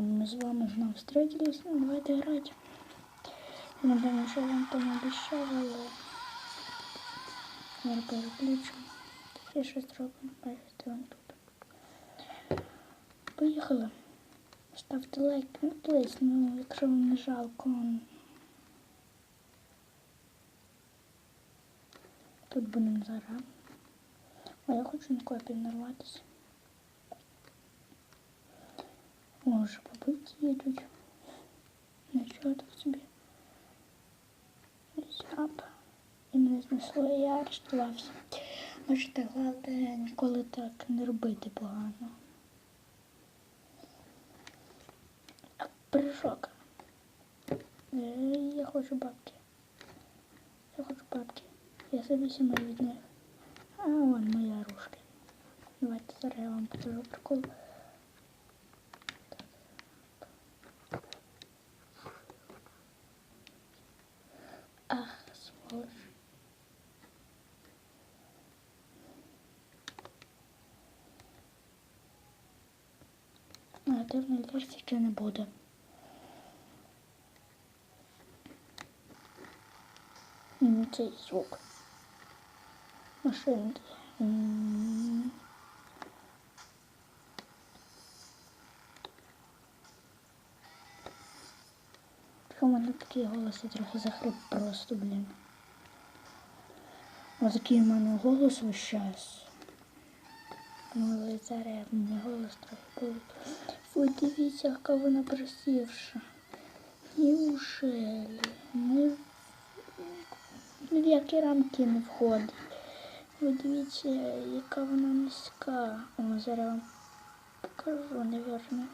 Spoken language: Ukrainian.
мы с вами знов встретились. Ну, давайте грати. Я пам'ятаю, що я вам там але я переключу. Я щось зробимо. Бачите, вам тут. Поїхали. Ставте лайк, ну, плиз, ну, якщо вам не жалко. Тут будемо зараз. А я хочу на копію нарватися. Може, побити їдуть. Нічого так собі. Зяп. І мене знесло, і я арештувався. Бачите, головне ніколи так не робити погано. Прыжок. Е, Я хочу бабки. Я хочу бабки. Я зависимый від них. А вон моя рушка. Давайте зараз я вам покажу прикол. Негативної лірсики не буде. Цей звук. Машинки. В мене такий голос я трохи захрип просто, блін. Ось такий в мене голос весь час. Ну, зараз в голос трохи болить. Ви дивіться, яка вона просівша. Неужели? Не в які рамки не входить. Ви дивіться, яка вона низька. О, зараз вам покажу, навірно.